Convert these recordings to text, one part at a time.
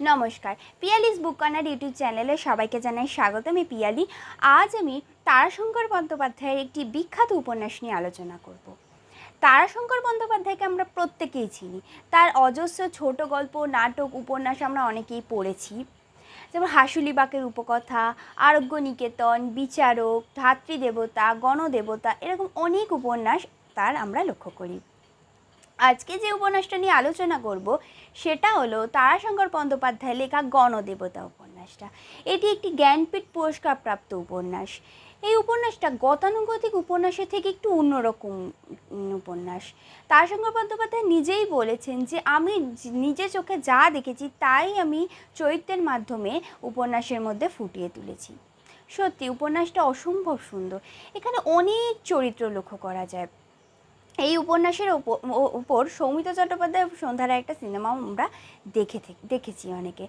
নমস্কার। পিয়ালিস বুক corner YouTube চ্যানেলে সবাইকে জানাই স্বাগত, আমি পিয়ালি। আজ আমি তারাশঙ্কর বন্দ্যোপাধ্যায়ের একটি বিখ্যাত উপন্যাস নিয়ে আলোচনা করব। তারাশঙ্কর বন্দ্যোপাধ্যায়কে আমরা প্রত্যেকেই চিনি। তার অজস্র ছোট গল্প, নাটক, উপন্যাস আমরা অনেকেই পড়েছি। যেমন হাসুলি বাকের উপকথা, আরোগ্য নিকেতন, বিচারক ধাত্রীদেবতা গণদেবতা, এরকম অনেক উপন্যাস তার আমরা লক্ষ্য করি। আজকে যে উপন্যাসটা নিয়ে আলোচনা করব, সেটা হলো তারাশঙ্কর বন্দ্যোপাধ্যায় লেখা গণদেবতা উপন্যাসটা। এটি একটি জ্ঞানপীঠ পুরস্কার প্রাপ্ত উপন্যাস। এই উপন্যাসটা গতানুগতিক উপন্যাসের থেকে একটু অন্যরকম উপন্যাস। তারাশঙ্কর বন্দ্যোপাধ্যায় নিজেই বলেছেন যে, আমি নিজে চোখে যা দেখেছি, তাই আমি চরিত্রের মাধ্যমে উপন্যাসের মধ্যে ফুটিয়ে তুলেছি। সত্যি, উপন্যাসটা অসম্ভব সুন্দর। এখানে অনেক চরিত্র লক্ষ্য করা যায়। এই উপন্যাসের উপর সৌমিত চট্টোপাধ্যায় সন্ধ্যারায় একটা সিনেমাও আমরা দেখে দেখেছি অনেকে।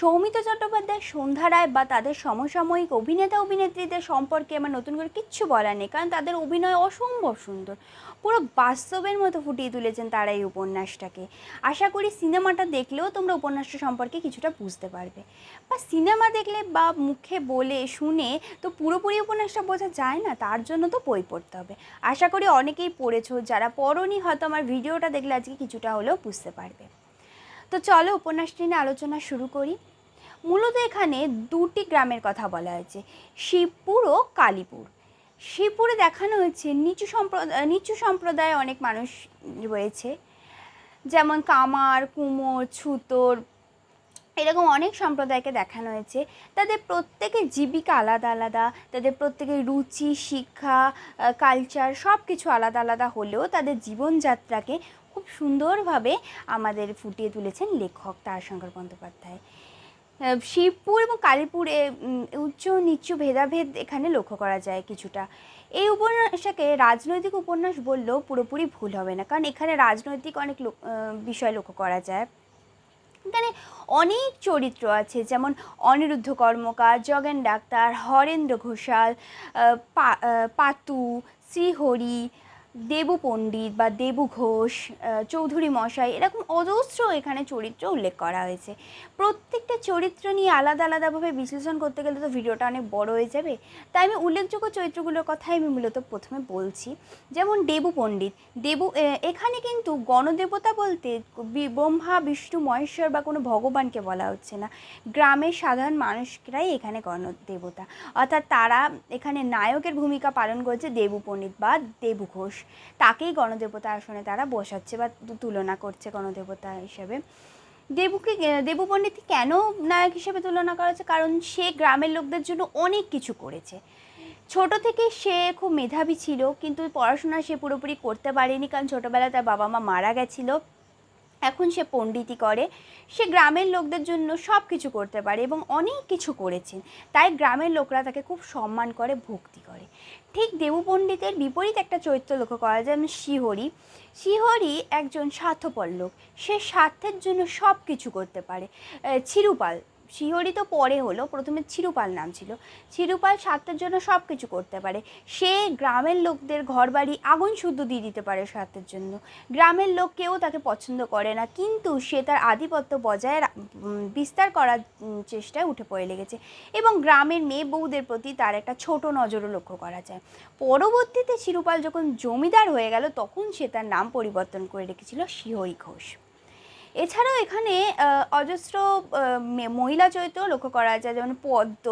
সৌমিত চট্টোপাধ্যায় সন্ধ্যারায় বা তাদের সমসাময়িক অভিনেতা অভিনেত্রীদের সম্পর্কে আমার নতুন করে কিচ্ছু বলার নেই, কারণ তাদের অভিনয় অসম্ভব সুন্দর। পুরো বাস্তবের মতো ফুটিয়ে তুলেছেন তারা এই উপন্যাসটাকে। আশা করি সিনেমাটা দেখলেও তোমরা উপন্যাসটা সম্পর্কে কিছুটা বুঝতে পারবে। বা সিনেমা দেখলে বা মুখে বলে শুনে তো পুরোপুরি উপন্যাসটা বোঝা যায় না, তার জন্য তো বই পড়তে হবে। আশা করি অনেকেই পড়েছো যারা পড়নি, হয়তো আমার ভিডিওটা দেখলে আজকে কিছুটা হলেও বুঝতে পারবে। তো চলো উপন্যাসটি নিয়ে আলোচনা শুরু করি। মূলত এখানে দুটি গ্রামের কথা বলা হয়েছে, শিবপুর ও কালীপুর। শিবপুরে দেখানো হয়েছে নিচু সম্প্রদায় নিচু সম্প্রদায়ে অনেক মানুষ রয়েছে। যেমন কামার, কুমোর, ছুতোর এরকম অনেক সম্প্রদায়কে দেখানো হয়েছে। তাদের প্রত্যেকের জীবিকা আলাদা আলাদা, তাদের প্রত্যেকের রুচি, শিক্ষা কালচার সব কিছু আলাদা আলাদা হলেও তাদের জীবনযাত্রাকে খুব সুন্দরভাবে আমাদের ফুটিয়ে তুলেছেন লেখক তারশঙ্কর বন্দ্যোপাধ্যায়। শিবপুর এবং কালীপুরে উচ্চ নিচু ভেদাভেদ এখানে লক্ষ্য করা যায় কিছুটা। এই উপন্যাসটাকে রাজনৈতিক উপন্যাস বললেও পুরোপুরি ভুল হবে না। কারণ এখানে রাজনৈতিক অনেক বিষয় লক্ষ্য করা যায়। অনেক চরিত্র আছে যেমন অনিরুদ্ধ কর্মকার জগেন ডাক্তার হরেন্দ্র ঘোষাল পাতু শ্রীহরি দেবু পণ্ডিত বা দেবু ঘোষ চৌধুরী মশাই এরকম অজস্র এখানে চরিত্র উল্লেখ করা হয়েছে। প্রত্যেকটা চরিত্র নিয়ে আলাদা আলাদাভাবে বিশ্লেষণ করতে গেলে তো ভিডিওটা অনেক বড় হয়ে যাবে। তাই আমি উল্লেখযোগ্য চরিত্রগুলোর কথাই আমি মূলত প্রথমে বলছি। যেমন দেবু পণ্ডিত। দেবু এখানে কিন্তু গণদেবতা বলতে ব্রহ্মা, বিষ্ণু, মহেশ্বর বা কোনো ভগবানকে বলা হচ্ছে না। গ্রামের সাধারণ মানুষরাই এখানে গণদেবতা। অর্থাৎ তারা এখানে নায়কের ভূমিকা পালন করছে দেবু পণ্ডিত বা দেবু ঘোষ। তাকেই গণদেবতা আসনে তারা বসাচ্ছে বা তুলনা করছে গণদেবতা হিসেবে। দেবুকে, দেবু কেন নায়ক হিসেবে তুলনা করা হচ্ছে? কারণ সে গ্রামের লোকদের জন্য অনেক কিছু করেছে। ছোট থেকে সে খুব মেধাবী ছিল, কিন্তু পড়াশোনা সে পুরোপুরি করতে পারেনি কারণ ছোটোবেলায় তার বাবা মা মারা গেছিল। এখন সে পণ্ডিতি করে। সে গ্রামের লোকদের জন্য সব কিছু করতে পারে এবং অনেক কিছু করেছেন। তাই গ্রামের লোকরা তাকে খুব সম্মান করে, ভক্তি করে। ঠিক দেবু পণ্ডিতের বিপরীত একটা চরিত্র লক্ষ্য করা যায় শিহরি। শিহরি একজন স্বার্থপর লোক। সে স্বার্থের জন্য সব কিছু করতে পারে। ছিরুপাল। শিহরি তো পরে হলো, প্রথমে চিরুপাল নাম ছিল। চিরুপাল স্বার্থের জন্য সব কিছু করতে পারে। সে গ্রামের লোকদের ঘরবাড়ি আগুন শুদ্ধ দিয়ে দিতে পারে স্বার্থের জন্য। গ্রামের লোক কেউ তাকে পছন্দ করে না, কিন্তু সে তার আধিপত্য বজায় বিস্তার করার চেষ্টায় উঠে পড়ে লেগেছে। এবং গ্রামের মেয়ে বউদের প্রতি তার একটা ছোট নজরও লক্ষ্য করা যায়। পরবর্তীতে চিরুপাল যখন জমিদার হয়ে গেল, তখন সে তার নাম পরিবর্তন করে রেখেছিল শিহরি ঘোষ। এছাড়াও এখানে অজস্র মহিলা চরিত্র লক্ষ্য করা যায়, যেমন পদ্ম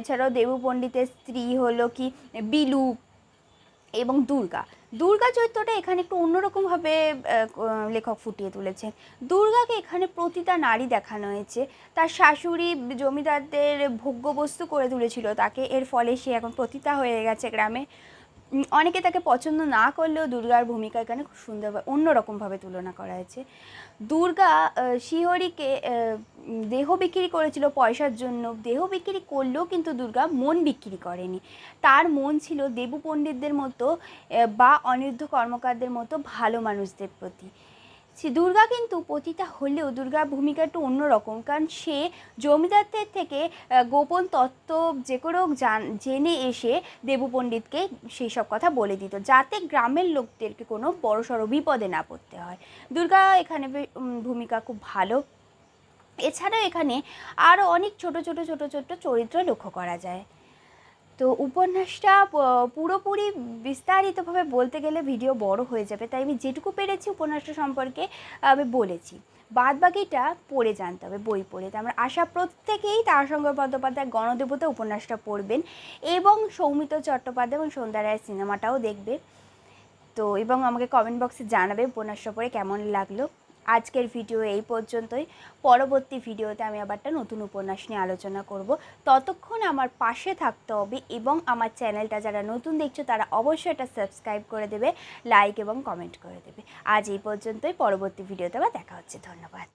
এছাড়াও দেবু পণ্ডিতের স্ত্রী হলো কি, বিলু এবং দুর্গা। দুর্গা চরিত্রটা এখানে একটু অন্যরকমভাবে লেখক ফুটিয়ে তুলেছেন দুর্গাকে এখানে প্রতিটা নারী দেখানো হয়েছে। তার শাশুড়ি জমিদারদের ভোগ্যবস্তু করে তুলেছিল, তাকে এর ফলে সে এখন প্রতিতা হয়ে গেছে গ্রামে। অনেকে তাকে পছন্দ না করলেও দুর্গার ভূমিকা এখানে খুব সুন্দর অন্যরকমভাবে তুলনা করা হয়েছে। দুর্গা শিহরিকে দেহ বিক্রি করেছিল পয়সার জন্য। দেহ বিক্রি করলেও কিন্তু দুর্গা মন বিক্রি করেনি। তার মন ছিল দেবু পণ্ডিতদের মতো বা অনিরুদ্ধ কর্মকারদের মতো ভালো মানুষদের প্রতি। সে দুর্গা কিন্তু পতিতা হলেও দুর্গার ভূমিকা একটু অন্যরকম। কারণ সে জমিদারদের থেকে গোপন তত্ত্ব যে কোনো জান এসে দেবপণ্ডিতকে সেই সব কথা বলে দিত, যাতে গ্রামের লোকদেরকে কোনো বড়সড় বিপদে না পড়তে হয়। দুর্গা এখানে ভূমিকা খুব ভালো। এছাড়াও এখানে আরও অনেক ছোট ছোট ছোট ছোট চরিত্র লক্ষ্য করা যায়। তো উপন্যাসটা পুরোপুরি বিস্তারিতভাবে বলতে গেলে ভিডিও বড় হয়ে যাবে। তাই আমি যেটুকু পেরেছি উপন্যাসটা সম্পর্কে আমি বলেছি। বাদ বাকিটা পড়ে জানতে হবে, বই পড়ে। তো আমার আশা প্রত্যেকেই তারাশঙ্কর বন্দ্যোপাধ্যায় গণদেবতা উপন্যাসটা পড়বেন এবং সৌমিত্র চট্টোপাধ্যায় এবং সন্ধ্যা রায়ের সিনেমাটাও দেখবে। তো এবং আমাকে কমেন্ট বক্সে জানাবে উপন্যাসটা পড়ে কেমন লাগল। আজকের ভিডিও এই পর্যন্তই। পরবর্তী ভিডিওতে আমি আবার একটা নতুন উপন্যাস নিয়ে আলোচনা করব। ততক্ষণ আমার পাশে থাকতে হবে এবং আমার চ্যানেলটা যারা নতুন দেখছ, তারা অবশ্যই এটা সাবস্ক্রাইব করে দেবে লাইক এবং কমেন্ট করে দেবে। আজ এই পর্যন্তই। পরবর্তী ভিডিওতে আবার দেখা হচ্ছে। ধন্যবাদ।